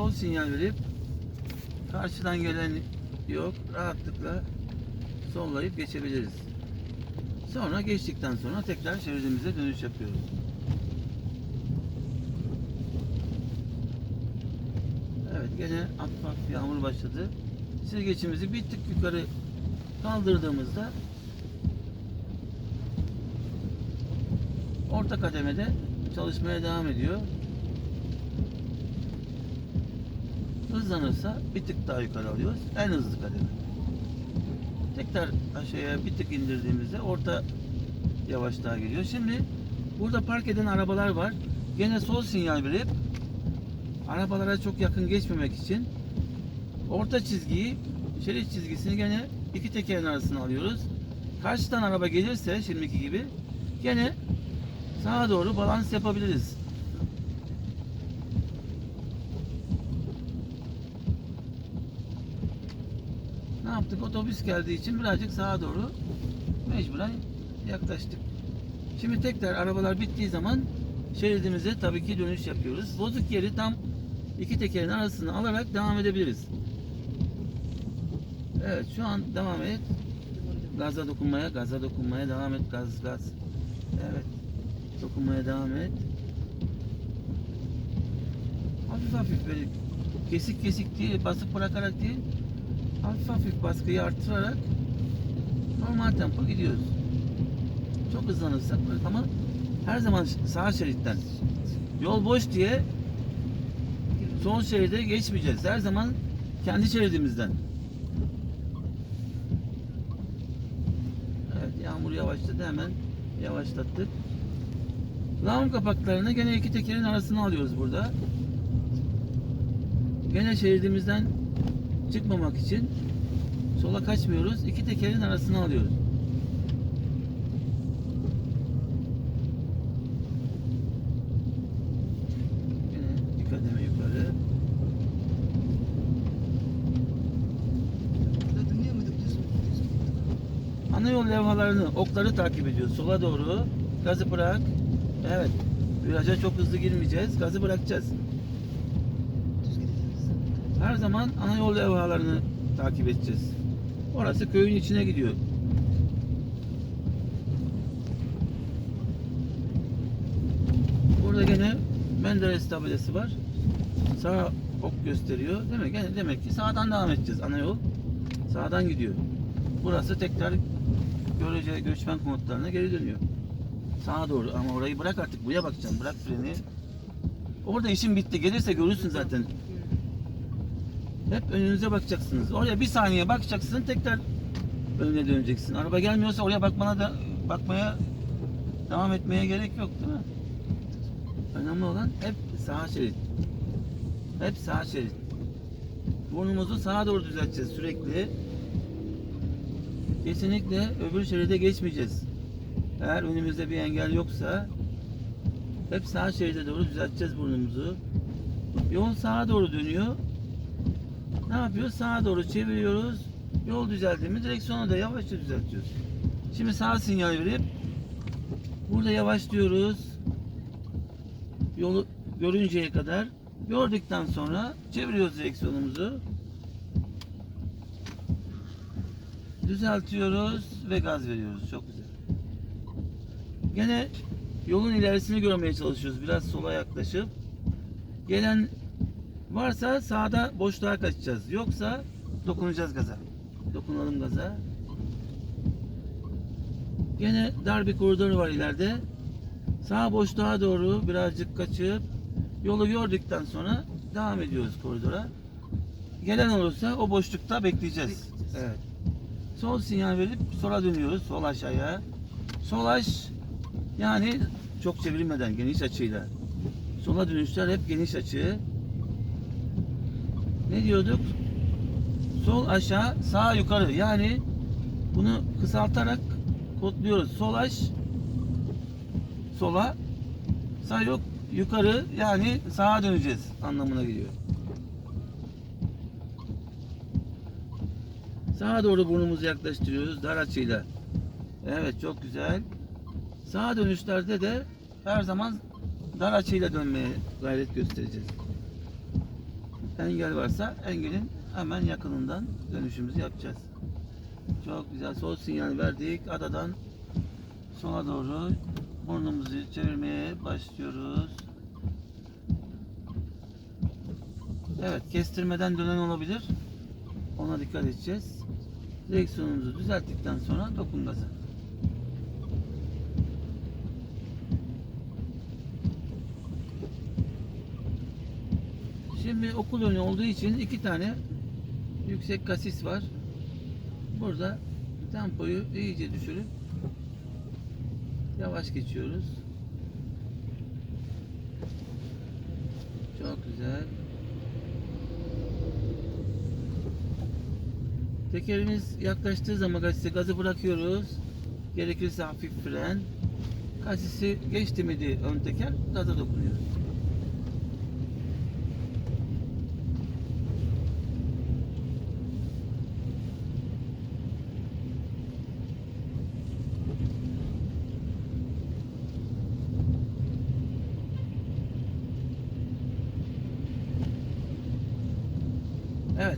sol sinyal verip karşıdan gelen yok rahatlıkla sollayıp geçebiliriz. Sonra geçtikten sonra tekrar şeridimize dönüş yapıyoruz. Evet gene hafif yağmur başladı. Silgeçimizi bir tık yukarı kaldırdığımızda orta kademede çalışmaya devam ediyor. Hızlanırsa bir tık daha yukarı alıyoruz. En hızlı kademe. Tekrar aşağıya bir tık indirdiğimizde orta yavaşlığa geliyor. Şimdi burada park eden arabalar var. Gene sol sinyal verip arabalara çok yakın geçmemek için orta çizgiyi şerit çizgisini gene iki tekerin arasına alıyoruz. Karşıdan araba gelirse şimdiki gibi gene sağa doğru balans yapabiliriz. Ne yaptık? Otobüs geldiği için birazcık sağa doğru mecburen yaklaştık. Şimdi tekrar arabalar bittiği zaman şeridimize tabii ki dönüş yapıyoruz. Bozuk yeri tam iki tekerin arasını alarak devam edebiliriz. Evet şu an devam et. Gaza dokunmaya, gaza dokunmaya devam et. Gaz, gaz. Evet. Dokunmaya devam et. Hafif hafif böyle kesik kesik değil, basıp bırakarak değil. Hafif hafif baskıyı arttırarak normal tempo gidiyoruz. Çok hızlanırsak böyle ama her zaman sağ şeritten yol boş diye sol şeride geçmeyeceğiz. Her zaman kendi şeridimizden. Evet yağmur yavaşladı hemen yavaşlattık. Lağım kapaklarını gene iki tekerin arasına alıyoruz burada. Gene şeridimizden çıkmamak için sola kaçmıyoruz. İki tekerin arasına alıyoruz. Yine bir kademe yukarı. Ana yol levhalarını, okları takip ediyoruz. Sola doğru. Gazı bırak. Evet. Viraja çok hızlı girmeyeceğiz. Gazı bırakacağız. Her zaman ana yol levhalarını takip edeceğiz. Orası köyün içine gidiyor. Burada gene Menderes tabelası var. Sağ ok gösteriyor. Demek yani demek ki sağdan devam edeceğiz. Ana yol sağdan gidiyor. Burası tekrar görece göçmen konutlarına geri dönüyor. Sağa doğru ama orayı bırak artık. Buraya bakacağım. Bırak freni. Orada işin bitti. Gelirse görürsün zaten. Hep önünüze bakacaksınız. Oraya bir saniye bakacaksın, tekrar önüne döneceksin. Araba gelmiyorsa oraya bakmana da bakmaya devam etmeye gerek yok değil mi? Önemli olan hep sağ şerit. Hep sağ şerit. Burnumuzu sağa doğru düzelteceğiz sürekli. Kesinlikle öbür şeride geçmeyeceğiz. Eğer önümüzde bir engel yoksa hep sağ şeride doğru düzelteceğiz burnumuzu. Yol sağa doğru dönüyor. Ne yapıyoruz? Sağa doğru çeviriyoruz. Yol düzeldi mi direksiyonu da yavaşça düzeltiyoruz. Şimdi sağ sinyal verip burada yavaşlıyoruz. Yolu görünceye kadar gördükten sonra çeviriyoruz direksiyonumuzu. Düzeltiyoruz ve gaz veriyoruz. Çok güzel. Gene yolun ilerisini görmeye çalışıyoruz. Biraz sola yaklaşıp. Gelen Varsa sağda boşluğa kaçacağız. Yoksa dokunacağız gaza. Dokunalım gaza. Gene dar bir koridor var ileride. Sağ boşluğa doğru birazcık kaçıp yolu gördükten sonra devam ediyoruz koridora. Gelen olursa o boşlukta bekleyeceğiz. Bekleyeceğiz. Evet. Sol sinyal verip sola dönüyoruz. Sol aşağıya. Sol aş yani çok çevirmeden geniş açıyla. Sola dönüşler hep geniş açı. Ne diyorduk? Sol aşağı, sağ yukarı. Yani bunu kısaltarak kodluyoruz. Sol aş sola, sağ yok yukarı yani sağa döneceğiz anlamına geliyor. Sağa doğru burnumuzu yaklaştırıyoruz dar açıyla. Evet çok güzel. Sağa dönüşlerde de her zaman dar açıyla dönmeye gayret göstereceğiz. Engel varsa engelin hemen yakınından dönüşümüzü yapacağız. Çok güzel sol sinyal verdik. Adadan sola doğru burnumuzu çevirmeye başlıyoruz. Evet, kestirmeden dönen olabilir. Ona dikkat edeceğiz. Direksiyonumuzu düzelttikten sonra dokun gaza. Şimdi okul önü olduğu için iki tane yüksek kasis var. Burada tempoyu iyice düşürüp yavaş geçiyoruz. Çok güzel. Tekerimiz yaklaştığı zaman kasise gazı bırakıyoruz. Gerekirse hafif fren. Kasisi geçti miydi ön teker gaza dokunuyoruz.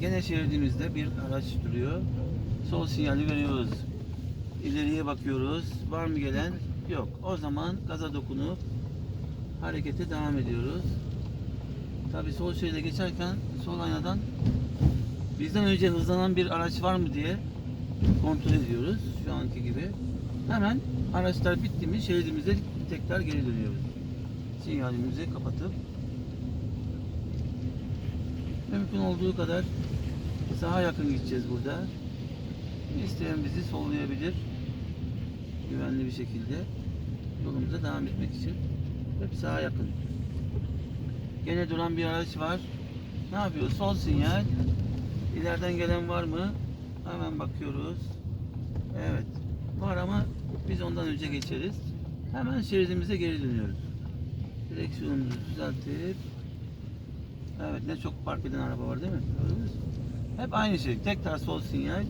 Gene şeridimizde bir araç duruyor. Sol sinyali veriyoruz. İleriye bakıyoruz. Var mı gelen? Yok. O zaman gaza dokunup harekete devam ediyoruz. Tabi sol şeride geçerken sol aynadan bizden önce hızlanan bir araç var mı diye kontrol ediyoruz. Şu anki gibi. Hemen araçlar bitti mi şeridimize tekrar geri dönüyoruz. Sinyalimizi kapatıp Mümkün olduğu kadar sağa yakın gideceğiz burada. İsteyen bizi sollayabilir. Güvenli bir şekilde yolumuza devam etmek için. Hep sağa yakın. Gene duran bir araç var. Ne yapıyor? Sol sinyal. İleriden gelen var mı? Hemen bakıyoruz. Evet. Var ama biz ondan önce geçeriz. Hemen şeridimize geri dönüyoruz. Direksiyonumuzu düzeltip Evet ne çok park eden araba var değil mi? Gördünüz? Hep aynı şey. Tekrar sol sinyal.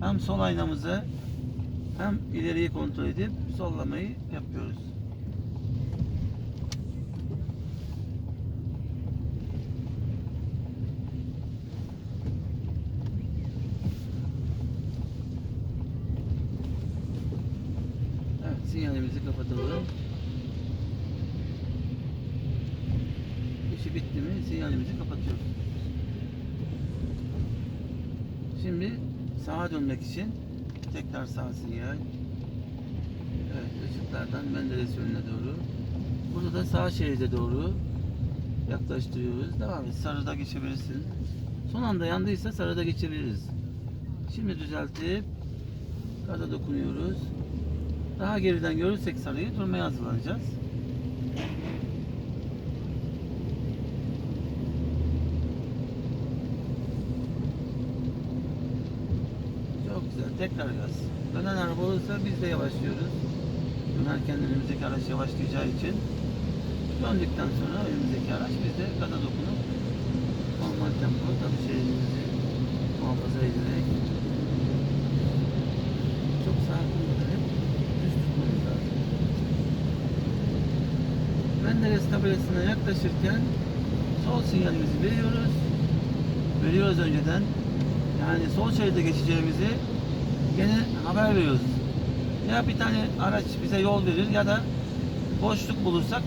Hem sol aynamızı hem ileriyi kontrol edip sollamayı yapıyoruz. Evet sinyalimizi kapatalım. İşi bitti mi sinyalimizi kapatıyoruz. Şimdi sağa dönmek için tekrar sağ sinyal. Evet ışıklardan Menderes yönüne doğru. Burada da sağ şeride doğru yaklaştırıyoruz. Devam et. Sarıda geçebilirsin. Son anda yandıysa sarıda geçebiliriz. Şimdi düzeltip gaza dokunuyoruz. Daha geriden görürsek sarıyı durmaya hazırlanacağız. Çok güzel. Tekrar gaz. Dönen araba olursa biz de yavaşlıyoruz. Dönerken önümüzdeki araç yavaşlayacağı için döndükten sonra önümüzdeki araç biz de gaza dokunup normal tempo tabii şeridimizi muhafaza ederek çok sakin hep düz tutmamız lazım. Menderes tabelasına yaklaşırken sol sinyalimizi veriyoruz. Veriyoruz önceden. Yani sol şeride geçeceğimizi gene haber veriyoruz. Ya bir tane araç bize yol verir ya da boşluk bulursak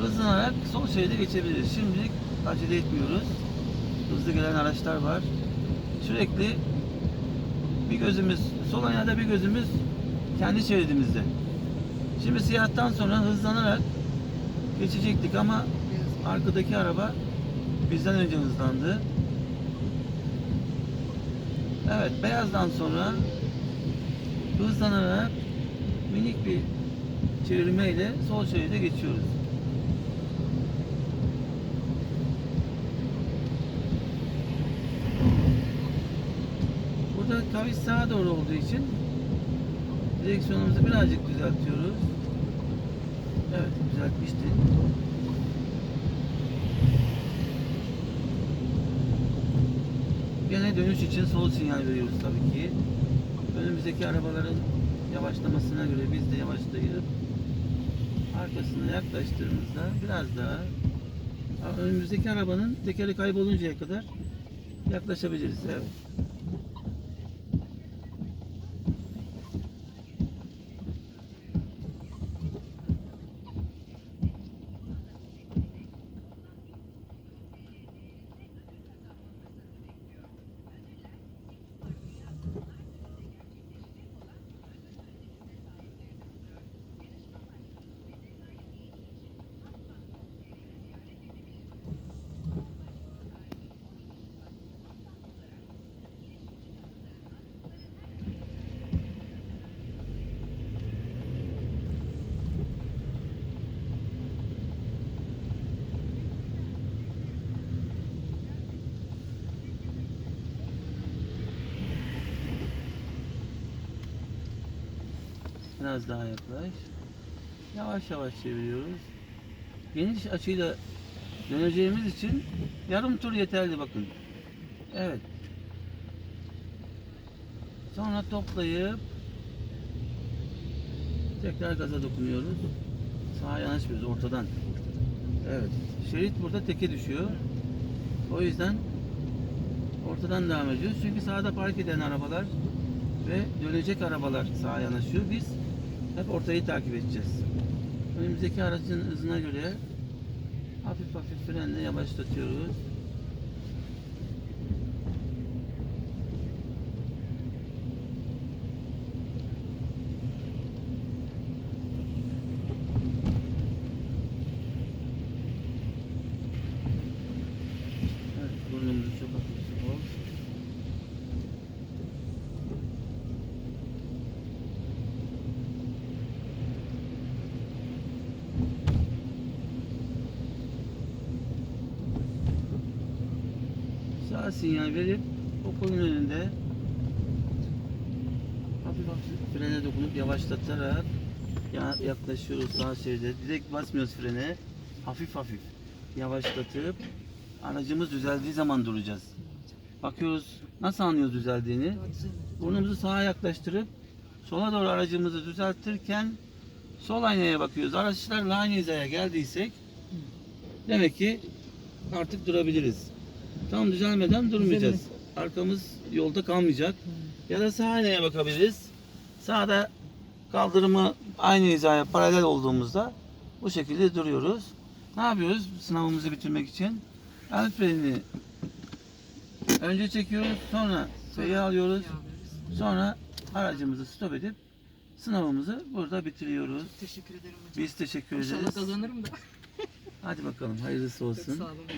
hızlanarak sol şeride geçebiliriz. Şimdilik acele etmiyoruz. Hızlı gelen araçlar var. Sürekli bir gözümüz sol aynada bir gözümüz kendi şeridimizde. Şimdi siyahtan sonra hızlanarak geçecektik ama arkadaki araba bizden önce hızlandı. Evet, beyazdan sonra hızlanarak minik bir çevirme ile sol şeride geçiyoruz. Burada kavis sağa doğru olduğu için direksiyonumuzu birazcık düzeltiyoruz. Evet, düzeltmiştik. Gene dönüş için sol sinyal veriyoruz tabii ki. Önümüzdeki arabaların yavaşlamasına göre biz de yavaşlayıp arkasına yaklaştığımızda biraz daha önümüzdeki arabanın tekeri kayboluncaya kadar yaklaşabiliriz. Evet. Biraz daha yaklaş. Yavaş yavaş çeviriyoruz. Geniş açıyla döneceğimiz için yarım tur yeterli bakın. Evet. Sonra toplayıp tekrar gaza dokunuyoruz. Sağa yanaşmıyoruz ortadan. Evet. Şerit burada teke düşüyor. O yüzden ortadan devam ediyoruz. Çünkü sağda park eden arabalar ve dönecek arabalar sağa yanaşıyor. Biz hep ortayı takip edeceğiz. Önümüzdeki aracın hızına göre hafif hafif frenle yavaşlatıyoruz. Evet, burnumuzu çok hafif sol. Sağ sinyal verip okulun önünde hafif hafif frene dokunup yavaşlatarak ya- yaklaşıyoruz sağ şeride. Direkt basmıyoruz frene. Hafif hafif yavaşlatıp aracımız düzeldiği zaman duracağız. Bakıyoruz nasıl anlıyoruz düzeldiğini. Burnumuzu sağa yaklaştırıp sola doğru aracımızı düzeltirken sol aynaya bakıyoruz. Araçlarla aynı hizaya geldiysek demek ki artık durabiliriz. Tam düzelmeden durmayacağız. Arkamız yolda kalmayacak. Ya da aynaya bakabiliriz. Sağda kaldırımı aynı hizaya paralel olduğumuzda bu şekilde duruyoruz. Ne yapıyoruz sınavımızı bitirmek için? El frenini önce çekiyoruz sonra F'yi alıyoruz. Sonra aracımızı stop edip sınavımızı burada bitiriyoruz. Teşekkür ederim hocam. Biz teşekkür İnşallah ederiz. kazanırım da. Hadi bakalım hayırlısı Çok olsun. sağ olun hocam.